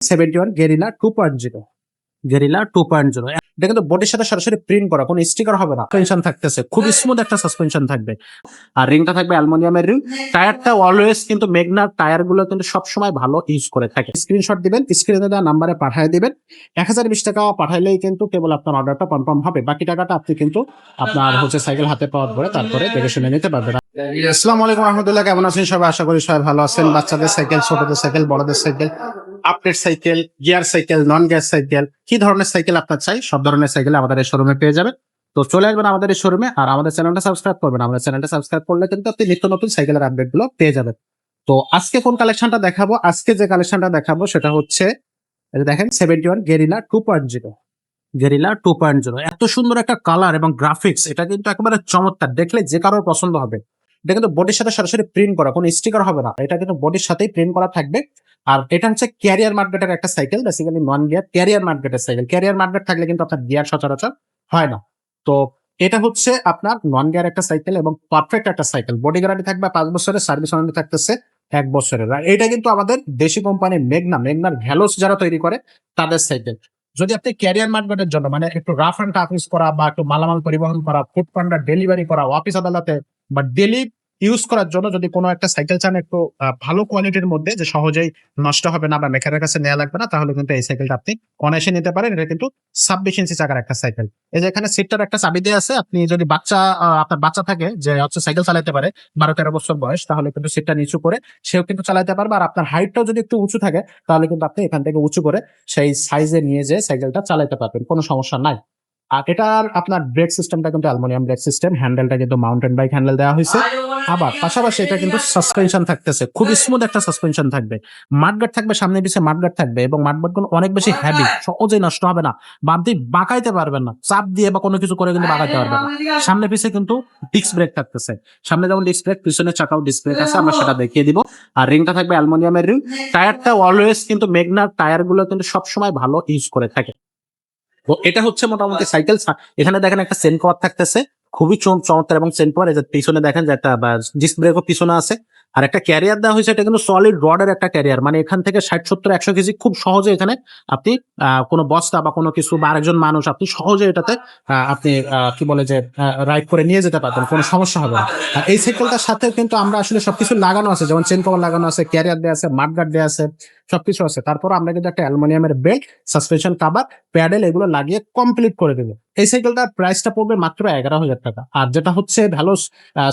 Seventy one guerrilla two point zero guerrilla two point zero এটা কিন্তু বডির সাথে সরাসরি প্রিন্ট করা, কোনো স্টিকার হবে না। সাসপেনশন থাকতেছে। খুব স্মুথ একটা সাসপেনশন থাকবে। আর রিংটা থাকবে অ্যালুমিনিয়ামের রিং টায়ারটা অলওয়েজ কিন্তু মেগনার টায়ারগুলো কিন্তু সবসময় ভালো ইউজ করে থাকে। স্ক্রিনশট দিবেন স্ক্রিনে দেওয়া নাম্বারে পাঠিয়ে দিবেন। এক হাজার বিশ টাকা পাঠাইলেই কিন্তু কেবল আপনার অর্ডারটা কনফার্ম হবে। বাকি টাকাটা আপনি কিন্তু আপনার হচ্ছে সাইকেল হাতে পাওয়ার পরে তারপরে দেখে শুনে নিতে পারবেন। আসসালামু আলাইকুম রহমতুল্লাহ, কেমন আছেন সবাই? আশা করি সবাই ভালো আছেন। বাচ্চাদের সাইকেল ছোটদের সাইকেল বড়দের cycle update cycle gear cycle non gear cycle কি ধরনের সাইকেল আপনার চাই? সব ধরনের সাইকেল আমাদের এই শোরুমে পেয়ে যাবেন। তো চলে আসবেন আমাদের এই শোরুমে আর আমাদের চ্যানেলটা সাবস্ক্রাইব করবেন। আমাদের চ্যানেলটা সাবস্ক্রাইব করলে কিন্তু আপনি নিত্য নতুন সাইকেলের আপডেটগুলো পেয়ে যাবেন। তো আজকে কোন কালেকশনটা দেখাবো? আজকে যে কালেকশনটা দেখাবো সেটা হচ্ছে দেখেন seventy one guerrilla two point zero guerrilla two point zero এত সুন্দর একটা কালার এবং গ্রাফিক্স এটা কিন্তু একেবারে চমৎকার। দেখলে যে কারোর পছন্দ হবে। এটা কিন্তু বডির সাথে সরাসরি প্রিন্ট করা, কোনো স্টিকার হবে না। এটা কিন্তু বডির সাথেই প্রিন্ট করা থাকবে। আর এটা হচ্ছে ক্যারিয়ার মার্কেটের একটা cycle basically non gear carrier মার্কেটের সাইকেল ক্যারিয়ার মার্কেট থাকলে কিন্তু আপনার গিয়ার সচরাচর হয় না। তো এটা হচ্ছে আপনার নন গিয়ার একটা সাইকেল এবং পারফেক্ট একটা সাইকেল বডি গ্যারান্টি থাকবে পাঁচ বছরের সার্ভিস ওয়ারেন্টি থাকতেছে এক বছরের। আর এটা কিন্তু আমাদের দেশি কোম্পানি মেঘনা, মেঘনার ভ্যালোস যারা তৈরি করে, তাদের সাইকেল যদি আপনি ক্যারিয়ার মার্কেটের জন্য মানে একটু রাফ অ্যান্ড টাফ ইউজ করা বা একটু মালামাল পরিবহন করা ফুড পান্ডার ডেলিভারি করা অফিস আদালতে বা ডেলি ইউজ করার জন্য যদি কোনো একটা সাইকেল চান একটু ভালো কোয়ালিটির মধ্যে, যে সহজেই নষ্ট হবে না বা মেকারের কাছে নেওয়া লাগবে না, তাহলে কিন্তু এই সাইকেলটা আপনি অনায়াসে নিতে পারেন। এটা কিন্তু ছাব্বিশ ইঞ্চি চাকার একটা সাইকেল এই যে এখানে সিটটার একটা চাবি দিয়ে আছে, আপনি যদি বাচ্চা আপনার বাচ্চা থাকে, যে হচ্ছে সাইকেল চালাতে পারে, বারো তেরো বছর বয়স, তাহলে কিন্তু সিটটা নিচু করে সেও কিন্তু চালাতে পারবে। আর আপনার হাইটটাও যদি একটু উঁচু থাকে, তাহলে কিন্তু আপনি এখান থেকে উঁচু করে সেই সাইজে নিয়ে যে সাইকেলটা চালাতে পারবেন। কোনো সমস্যা নাই। আর এটার আপনার ব্রেক সিস্টেমটা কিন্তু অ্যালুমিনিয়াম ব্রেক সিস্টেম হ্যান্ডেলটা কিন্তু মাউন্টেন বাইক হ্যান্ডেল দেওয়া হয়েছে। আবার পাশাপাশি এটা কিন্তু সাসপেনশন থাকতেছে। খুব স্মুথ একটা সাসপেনশন থাকবে। মাঠগার্ড থাকবে সামনে পিছিয়ে মাঠগার্ড থাকবে এবং মাঠগার্ডগুলো অনেক বেশি হ্যাভি সহজেই নষ্ট হবে না। বাদ দিয়ে বাঁকাইতে পারবেন না। চাপ দিয়ে বা কোনো কিছু করে কিন্তু বাঁকাইতে পারবেন না। সামনে পিছিয়ে কিন্তু ডিস্ক ব্রেক থাকতেছে। সামনে যেমন ডিস্ক ব্রেক পিছনে চাকাও ডিস্ক ব্রেক আছে। আমরা সেটা দেখিয়ে দিব। আর রিংটা থাকবে অ্যালুমিনিয়ামের রিং টায়ারটা অলওয়েজ কিন্তু মেঘনার টায়ারগুলো কিন্তু সবসময় ভালো ইউজ করে থাকে। এটা হচ্ছে মোটামুটি সাইকেল এখানে দেখেন একটা সেন কভার থাকতেছে। খুবই চমৎকার এবং সেন কভার এই পিছনে দেখেন যে একটা ডিস্ক ব্রেকও পিছনে আছে। আর একটা ক্যারিয়ার দেওয়া হয়েছে, এটা কিন্তু সলিড রডের একটা ক্যারিয়ার মানে এখান থেকে ষাট, সত্তর, একশো কেজি খুব সহজে এখানে আপনি কোনো বস্তা বা কোনো কিছু বা আরেকজন মানুষ আপনি সহজে এটাতে আপনি কি বলে যে রাইড করে নিয়ে যেতে পারবেন, কোনো সমস্যা হবে না। এই সাইকেলটার সাথে কিন্তু আমরা আসলে সবকিছু লাগানো আছে, যেমন চেন কভার লাগানো আছে ক্যারিয়ার দেওয়া আছে মাঠগার্ড দেওয়া আছে, সবকিছু আছে। তারপর আমরা কিন্তু একটা অ্যালুমিনিয়ামের বেল্ট সাসপেনশন কাবার প্যাডেল এগুলো লাগিয়ে কমপ্লিট করে দেবো। এই সাইকেলটার প্রাইসটা পড়বে মাত্র এগারো হাজার টাকা। আর যেটা হচ্ছে ভ্যালোস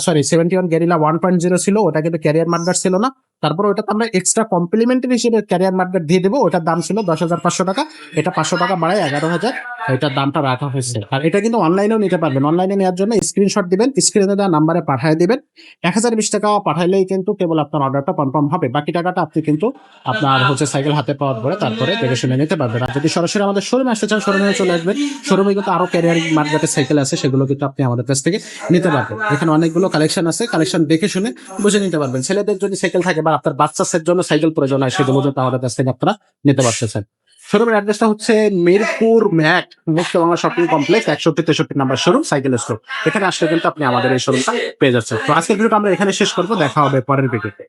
sorry seventy one guerrilla one point zero ছিল, ওটা কিন্তু ক্যারিয়ার মার্কার ছিল না। তারপর ওটাতে আমরা এক্সট্রা কমপ্লিমেন্টারি হিসেবে ক্যারিয়ার মার্কেট দিয়ে দেবো। ওটার দাম ছিল দশ হাজার পাঁচশো টাকা। এটা পাঁচশো টাকা বাড়ায় এগারো হাজার। এটার দামটা রাখা হয়েছে। আর এটা কিন্তু অনলাইনেও নিতে পারবেন। অনলাইনে নেওয়ার জন্য স্ক্রিনশট দিবেন স্ক্রিনে দেওয়া নাম্বারে পাঠিয়ে দিবেন। এক হাজার বিশ টাকা পাঠাইলেই কিন্তু কেবল আপনার অর্ডারটা কনফার্ম হবে। বাকি টাকাটা আপনি কিন্তু আপনার হচ্ছে সাইকেল হাতে পাওয়ার পরে তারপরে দেখে শুনে নিতে পারবেন। আর যদি সরাসরি আমাদের শোরুমে আসতে চান শোরুমে চলে আসবেন। শোরুমে কিন্তু আরও ক্যারিয়ার মার্কেটের সাইকেল আছে, সেগুলো কিন্তু আপনি আমাদের কাছ থেকে নিতে পারবেন। এখানে অনেকগুলো কালেকশন আছে। কালেকশন দেখে শুনে বুঝে নিতে পারবেন। ছেলেদের যদি সাইকেল থাকে বা আপনার বাচ্চা সের জন্য সাইকেল প্রয়োজন হয় সেগুলো যদি আমাদের কাছ থেকে আপনারা নিতে পারতেছেন। শোরুমের অ্যাড্রেসটা হচ্ছে মিরপুর ম্যাক মুক্ত বাংলা শপিং কমপ্লেক্স একষট্টি তেষট্টি নাম্বার শোরুম সাইকেল স্টোর এখানে আসলে কিন্তু আপনি আমাদের এই শোরুমটা পেয়ে যাচ্ছেন। তো আজকের ভিডিওটা আমরা এখানে শেষ করব দেখা হবে পরের ভিডিওতে